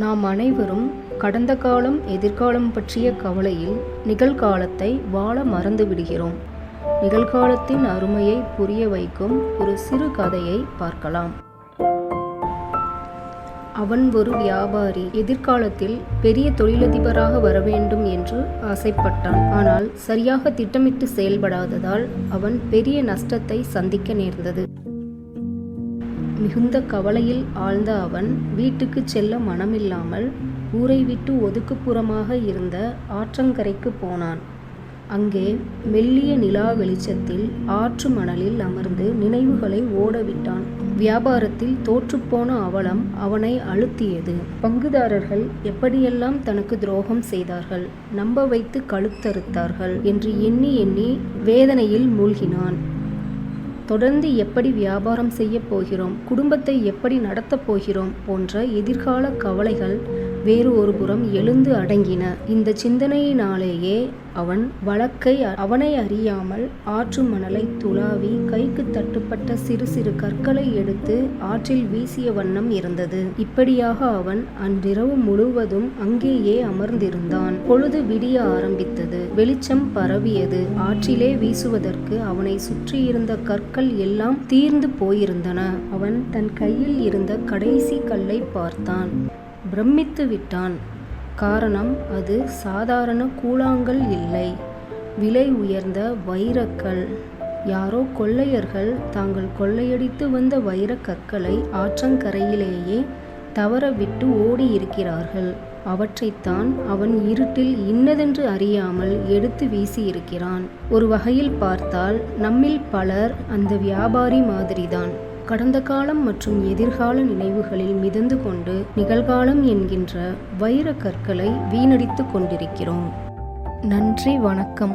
நாம் அனைவரும் கடந்த காலம் எதிர்காலம் பற்றிய கவலையில் நிகழ்காலத்தை வாழ மறந்து விடுகிறோம். நிகழ்காலத்தின் அருமையை புரிய வைக்கும் ஒரு சிறு கதையை பார்க்கலாம். அவன் ஒரு வியாபாரி. எதிர்காலத்தில் பெரிய தொழிலதிபராக வர வேண்டும் என்று ஆசைப்பட்டான். ஆனால் சரியாக திட்டமிட்டு செயல்படாததால் அவன் பெரிய நஷ்டத்தை சந்திக்க நேர்ந்தது. மிகுந்த கவலையில் ஆழ்ந்த அவன் வீட்டுக்கு செல்ல மனமில்லாமல் ஊரை விட்டு ஒதுக்குப்புறமாக இருந்த ஆற்றங்கரைக்கு போனான். அங்கே மெல்லிய நிலா வெளிச்சத்தில் ஆற்று மணலில் அமர்ந்து நினைவுகளை ஓடவிட்டான். வியாபாரத்தில் தோற்றுப்போன அவலம் அவனை அழுத்தியது. பங்குதாரர்கள் எப்படியெல்லாம் தனக்கு துரோகம் செய்தார்கள் நம்ப வைத்து கழுத்தறுத்தார்கள் என்று எண்ணி எண்ணி வேதனையில் மூழ்கினான். தொடர்ந்து எப்படி வியாபாரம் செய்ய போகிறோம் குடும்பத்தை எப்படி நடத்தப் போகிறோம் போன்ற எதிர்கால கவலைகள் வேறு ஒரு புறம் எழுந்து அடங்கின. இந்த சிந்தனையினாலேயே அவன் வழக்கை அவனை அறியாமல் ஆற்று மணலை துளாவி கைக்கு தட்டுப்பட்ட சிறு சிறு கற்களை எடுத்து ஆற்றில் வீசிய வண்ணம் இருந்தது. இப்படியாக அவன் அன்றிரவு முழுவதும் அங்கேயே அமர்ந்திருந்தான். பொழுது விடிய ஆரம்பித்தது. வெளிச்சம் பரவியது. ஆற்றிலே வீசுவதற்கு அவனை சுற்றியிருந்த கற்கள் எல்லாம் தீர்ந்து போயிருந்தன. அவன் தன் கையில் இருந்த கடைசி கல்லை பார்த்தான். பிரமித்து விட்டான் காரணம் அது சாதாரண கூழாங்கல் இல்லை. விலை உயர்ந்த வைரக்கல். யாரோ கொள்ளையர்கள் தாங்கள் கொள்ளையடித்து வந்த வைரக் கற்களை ஆற்றங்கரையிலேயே தவற விட்டு ஓடி இருக்கிறார்கள் அவற்றைத்தான் அவன் இருட்டில் இன்னதென்று அறியாமல் எடுத்து வீசியிருக்கிறான். ஒரு வகையில் பார்த்தால் நம்மில் பலர் அந்த வியாபாரி மாதிரிதான். கடந்த காலம் மற்றும் எதிர்கால நினைவுகளில் மிதந்து கொண்டு நிகழ்காலம் என்கின்ற வைர கற்களை வீணடித்து கொண்டிருக்கிறோம். நன்றி வணக்கம்.